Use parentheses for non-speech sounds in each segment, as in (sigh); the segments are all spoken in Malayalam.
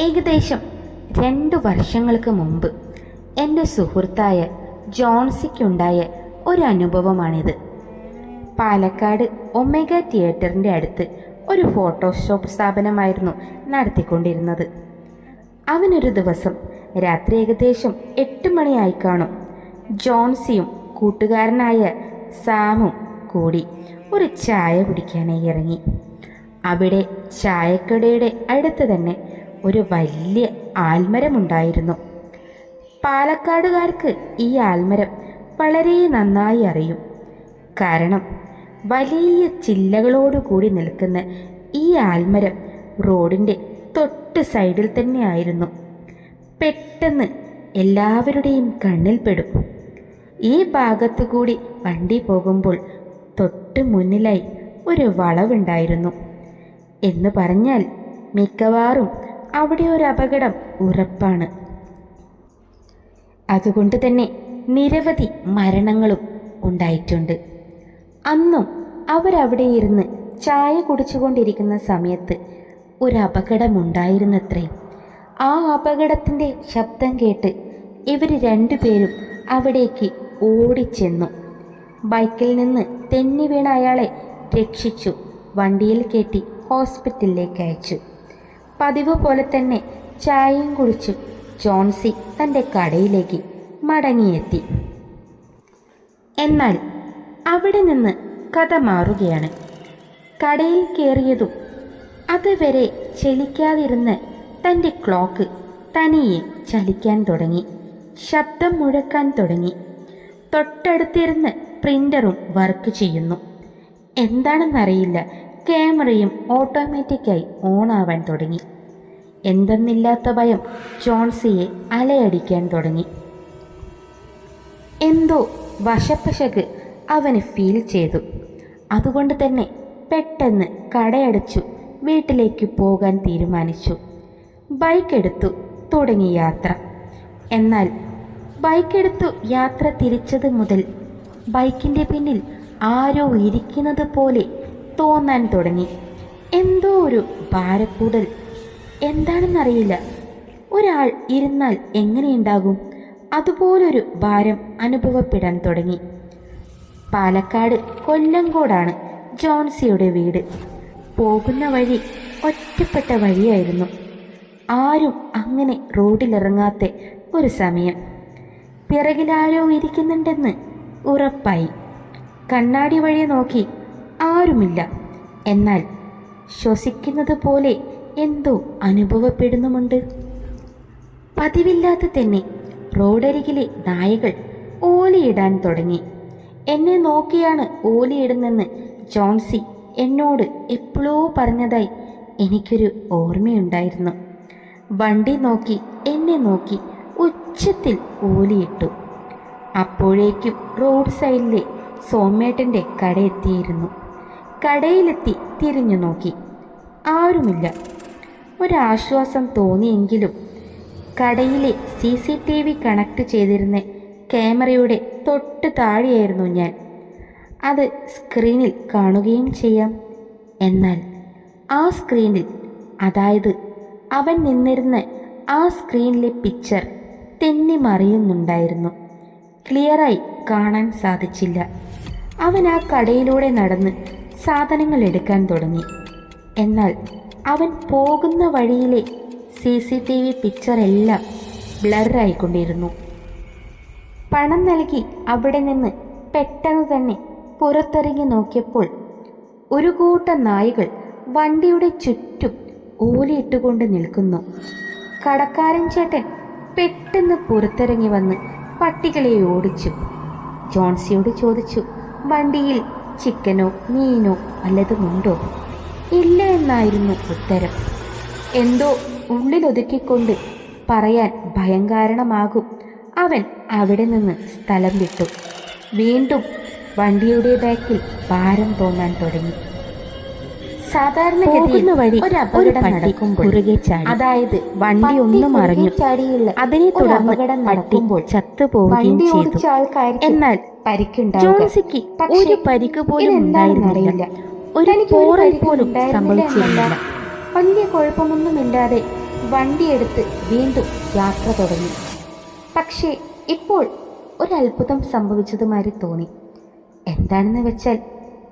ഏകദേശം രണ്ട് വർഷങ്ങൾക്ക് മുമ്പ് എന്റെ സുഹൃത്തായ ജോൺസിക്കുണ്ടായ ഒരു അനുഭവമാണിത് പാലക്കാട് ഒമേഗ തിയേറ്ററിന്റെ അടുത്ത് ഒരു ഫോട്ടോഷോപ്പ് സ്ഥാപനമായിരുന്നു നടത്തിക്കൊണ്ടിരുന്നത്. അവനൊരു ദിവസം രാത്രി ഏകദേശം എട്ട് മണിയായി കാണും. ജോൺസിയും കൂട്ടുകാരനായ സാമും കൂടി ഒരു ചായ കുടിക്കാനായി ഇറങ്ങി. അവിടെ ചായക്കടയുടെ അടുത്ത് തന്നെ ഒരു വലിയ ആൽമരമുണ്ടായിരുന്നു. പാലക്കാടുകാർക്ക് ഈ ആൽമരം വളരെ നന്നായി അറിയും. കാരണം വലിയ ചില്ലകളോടുകൂടി നിൽക്കുന്ന ഈ ആൽമരം റോഡിന്റെ തൊട്ട് സൈഡിൽ തന്നെയായിരുന്നു. പെട്ടെന്ന് എല്ലാവരുടെയും കണ്ണിൽപ്പെടും ഈ ഭാഗത്തു കൂടി വണ്ടി പോകുമ്പോൾ തൊട്ട് മുന്നിലായി ഒരു വളവുണ്ടായിരുന്നു. എന്ന് പറഞ്ഞാൽ മിക്കവാറും അവിടെ ഒരു അപകടം ഉറപ്പാണ്. അതുകൊണ്ട് തന്നെ നിരവധി മരണങ്ങളും ഉണ്ടായിട്ടുണ്ട്. അന്നും അവരവിടെ ഇരുന്ന് ചായ കുടിച്ചുകൊണ്ടിരിക്കുന്ന സമയത്ത് ഒരു അപകടമുണ്ടായിരുന്നത്രേ. ആ അപകടത്തിന്റെ ശബ്ദം കേട്ട് ഇവർ രണ്ടുപേരും അവിടേക്ക് ഓടിച്ചെന്നു. ബൈക്കിൽ നിന്ന് തെന്നി വീണ അയാളെ രക്ഷിച്ചു. വണ്ടിയിൽ കയറ്റി ഹോസ്പിറ്റലിലേക്ക് അയച്ചു. പതിവ് പോലെ തന്നെ ചായയും കുടിച്ച്. ജോൺസി തന്റെ കടയിലേക്ക് മടങ്ങിയെത്തി. എന്നാൽ അവിടെ നിന്ന് കഥ മാറുകയാണ്. കടയിൽ കയറിയതും അതുവരെ ചലിക്കാതിരുന്ന് തന്റെ ക്ലോക്ക് തനിയെ ചലിക്കാൻ തുടങ്ങി. ശബ്ദം മുഴക്കാൻ തുടങ്ങി. തൊട്ടടുത്തിരുന്ന് പ്രിന്ററും വർക്ക് ചെയ്യുന്നു. എന്താണെന്നറിയില്ല. ക്യാമറയും ഓട്ടോമാറ്റിക്കായി ഓണാവാൻ തുടങ്ങി. എന്തെന്നില്ലാത്ത ഭയം ജോൺസിയെ അലയടിക്കാൻ തുടങ്ങി. എന്തോ വശപ്പശക് അവന് ഫീൽ ചെയ്തു. അതുകൊണ്ട് തന്നെ പെട്ടെന്ന് കടയടച്ചു വീട്ടിലേക്ക് പോകാൻ തീരുമാനിച്ചു. ബൈക്ക് എടുത്തു തുടങ്ങി യാത്ര. എന്നാൽ ബൈക്ക് എടുത്തു യാത്ര തിരിച്ചത് മുതൽ ബൈക്കിന്റെ പിന്നിൽ ആരോ ഇരിക്കുന്നത് പോലെ തോന്നാൻ തുടങ്ങി. എന്തോ ഒരു ഭാരക്കൂടൽ എന്താണെന്നറിയില്ല. ഒരാൾ ഇരുന്നാൽ എങ്ങനെയുണ്ടാകും? അതുപോലൊരു ഭാരം അനുഭവപ്പെടാൻ തുടങ്ങി. പാലക്കാട് കൊല്ലങ്കോടാണ് ജോൺസിയുടെ വീട്. പോകുന്ന വഴി ഒറ്റപ്പെട്ട വഴിയായിരുന്നു. ആരും അങ്ങനെ റോഡിലിറങ്ങാത്ത ഒരു സമയം. പിറകിലാരോ ഇരിക്കുന്നുണ്ടെന്ന് ഉറപ്പായി. കണ്ണാടി വഴി നോക്കി ആരുമില്ല. എന്നാൽ ശ്വസിക്കുന്നത് പോലെ എന്തോ അനുഭവപ്പെടുന്നുമുണ്ട്. പതിവില്ലാതെ തന്നെ റോഡരികിലെ നായകൾ ഓലിയിടാൻ തുടങ്ങി. എന്നെ നോക്കിയാണ് ഓലിയിടുന്നെന്ന് ജോൺസി എന്നോട് എപ്പോഴോ പറഞ്ഞതായി എനിക്കൊരു ഓർമ്മയുണ്ടായിരുന്നു. വണ്ടി നോക്കി എന്നെ നോക്കി ഉച്ചത്തിൽ ഓലിയിട്ടു. അപ്പോഴേക്കും റോഡ് സൈഡിലെ സോമേട്ടന്റെ കട എത്തിയിരുന്നു കടയിലെത്തി തിരിഞ്ഞു നോക്കി. ആരുമില്ല. ഒരാശ്വാസം തോന്നിയെങ്കിലും കടയിലെ C C T V connect ചെയ്തിരുന്ന ക്യാമറയുടെ തൊട്ട് താഴെയായിരുന്നു ഞാൻ. അത് സ്ക്രീനിൽ കാണുകയും ചെയ്യാം. എന്നാൽ ആ സ്ക്രീനിൽ അതായത് അവൻ നിന്നിരുന്ന ആ സ്ക്രീനിലെ പിക്ചർ തെന്നി മറിയുന്നുണ്ടായിരുന്നു. ക്ലിയറായി കാണാൻ സാധിച്ചില്ല. അവൻ ആ കടയിലൂടെ നടന്ന് സാധനങ്ങൾ എടുക്കാൻ തുടങ്ങി. എന്നാൽ അവൻ പോകുന്ന വഴിയിലെ സി സി ടി വി പിക്ചറെല്ലാം ബ്ലറായിക്കൊണ്ടിരുന്നു. പണം നൽകി അവിടെ നിന്ന് പെട്ടെന്ന് തന്നെ പുറത്തിറങ്ങി നോക്കിയപ്പോൾ ഒരു കൂട്ടം നായകൾ വണ്ടിയുടെ ചുറ്റും ഓലിയിട്ടുകൊണ്ട് നിൽക്കുന്നു. കടക്കാരൻ ചേട്ടൻ പെട്ടെന്ന് പുറത്തിറങ്ങി വന്ന് പട്ടികളെ ഓടിച്ചു. ജോൺസിയോട് ചോദിച്ചു വണ്ടിയിൽ ചിക്കനോ മീനോ വല്ലതുമുണ്ടോ? ഇല്ല എന്നായിരുന്നു ഉത്തരം. എന്തോ ഉള്ളിലൊതുക്കിക്കൊണ്ട് പറയാൻ ഭയം കാരണമാകും. അവൻ അവിടെ നിന്ന് സ്ഥലം വിട്ടു. വീണ്ടും വണ്ടിയുടെ ബാക്കിൽ ഭാരം തോന്നാൻ തുടങ്ങി. സാധാരണഗതിയിൽ വഴി ഒരു അപകടം നടക്കുമ്പോൾ അതായത് വണ്ടി ഒന്നും മറിഞ്ഞു. അതിനെ തുടർന്ന് നടക്കുമ്പോൾ ചത്തുപോവുകയും ചെയ്തു. എന്നാൽ പരിക്കുണ്ടായി ഒരു പരിക്ക് പോലും ഉണ്ടായിരുന്നില്ല. ഒരു പോറൽ പോലും സംഭവിച്ചിരുന്നില്ല. വലിയ കുഴപ്പമൊന്നുമില്ലാതെ വണ്ടിയെടുത്ത് വീണ്ടും യാത്ര തുടങ്ങി. പക്ഷേ ഇപ്പോൾ ഒരത്ഭുതം സംഭവിച്ചതുമാതിരി തോന്നി. എന്താണെന്ന് വെച്ചാൽ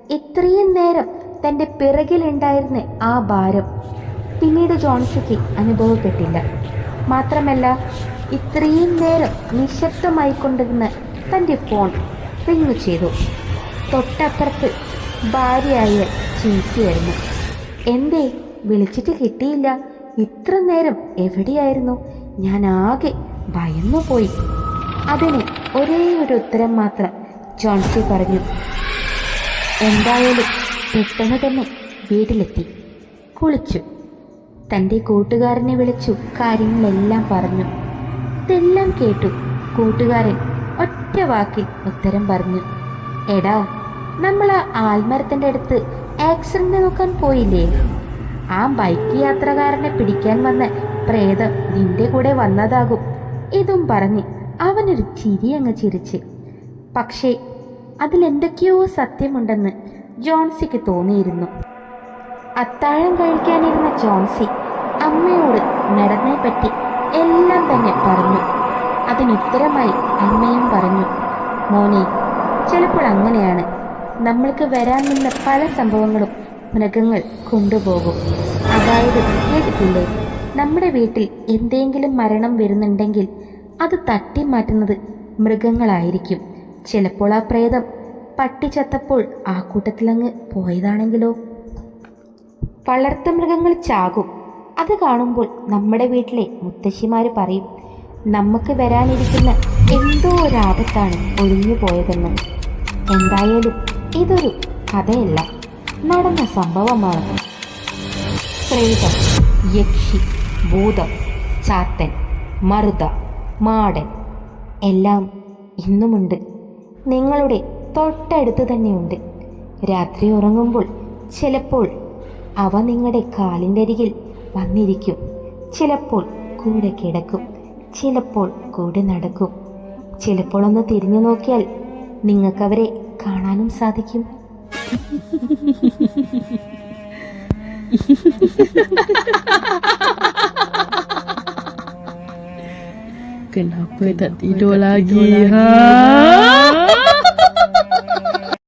ഇത്രയും നേരം തന്റെ പിറകിലുണ്ടായിരുന്ന ആ ഭാരം പിന്നീട് ജോൺസിക്ക് അനുഭവപ്പെട്ടില്ല. മാത്രമല്ല ഇത്രയും നേരം നിശബ്ദമായിക്കൊണ്ടിരുന്ന തന്റെ ഫോൺ റിങ് ചെയ്തു. തൊട്ടപ്പുറത്ത് ഭാര്യയായ ചീസിയായിരുന്നു എന്തേ വിളിച്ചിട്ട് കിട്ടിയില്ല. ഇത്ര നേരം എവിടെയായിരുന്നു? ഞാൻ ആകെ ഭയന്നു പോയി അതിന് ഒരേ ഒരു ഉത്തരം മാത്രം ജോൺസി പറഞ്ഞു. എന്തായാലും പെട്ടെന്ന് തന്നെ വീട്ടിലെത്തി. കുളിച്ചു. തന്റെ കൂട്ടുകാരനെ വിളിച്ചു കാര്യങ്ങളെല്ലാം പറഞ്ഞു. ഇതെല്ലാം കേട്ടു കൂട്ടുകാരൻ ഒറ്റ വാക്കിൽ ഉത്തരം പറഞ്ഞു. എടാ നമ്മൾ ആൽമരത്തിന്റെ അടുത്ത് ആക്സിഡന്റ് നോക്കാൻ പോയില്ലേ? ആ ബൈക്ക് യാത്രക്കാരനെ പിടിക്കാൻ വന്ന പ്രേതം നിന്റെ കൂടെ വന്നതാകും. ഇതും പറഞ്ഞ് അവനൊരു ചിരി അങ്ങ് ചിരിച്ച്. പക്ഷേ അതിലെന്തൊക്കെയോ സത്യമുണ്ടെന്ന് ജോൺസിക്ക് തോന്നിയിരുന്നു. അത്താഴം കഴിക്കാനിരുന്ന ജോൺസി അമ്മയോട് നടനെ പറ്റി എല്ലാം തന്നെ പറഞ്ഞു. അതിനുത്തരമായി അമ്മയും പറഞ്ഞു മോനെ ചിലപ്പോൾ അങ്ങനെയാണ്. നമ്മൾക്ക് വരാൻ നിന്ന പല സംഭവങ്ങളും മൃഗങ്ങൾ കൊണ്ടുപോകും. അതായത് കേട്ടിട്ടില്ലേ? നമ്മുടെ വീട്ടിൽ എന്തെങ്കിലും മരണം വരുന്നുണ്ടെങ്കിൽ അത് തട്ടി മാറ്റുന്നത് മൃഗങ്ങളായിരിക്കും. ചിലപ്പോൾ ആ പ്രേതം പട്ടി ചത്തപ്പോൾ ആ കൂട്ടത്തിലങ്ങ് പോയതാണെങ്കിലോ? വളർത്തുമൃഗങ്ങൾ ചാകും. അത് കാണുമ്പോൾ നമ്മുടെ വീട്ടിലെ മുത്തശ്ശിമാർ പറയും നമുക്ക് വരാനിരിക്കുന്ന എന്തോ ഒരു ആപത്താണ് ഒഴിഞ്ഞു പോയതെന്ന് എന്തായാലും ഇതൊരു കഥയല്ല. നടന്ന സംഭവമാണ്. പ്രേതം യക്ഷി ഭൂതം ചാത്തൻ മറുത മാടൻ. എല്ലാം ഇന്നുമുണ്ട്. നിങ്ങളുടെ തൊട്ടടുത്ത് തന്നെയുണ്ട്. രാത്രി ഉറങ്ങുമ്പോൾ ചിലപ്പോൾ അവ നിങ്ങളുടെ കാലിന്റെ അരികിൽ വന്നിരിക്കും. ചിലപ്പോൾ കൂടെ കിടക്കും. ചിലപ്പോൾ കൂടെ നടക്കും. ചിലപ്പോൾ ഒന്ന് തിരിഞ്ഞു നോക്കിയാൽ നിങ്ങൾക്കവരെ കാണാനും സാധിക്കും (laughs) Kenapa tak tidur lagi? Ha?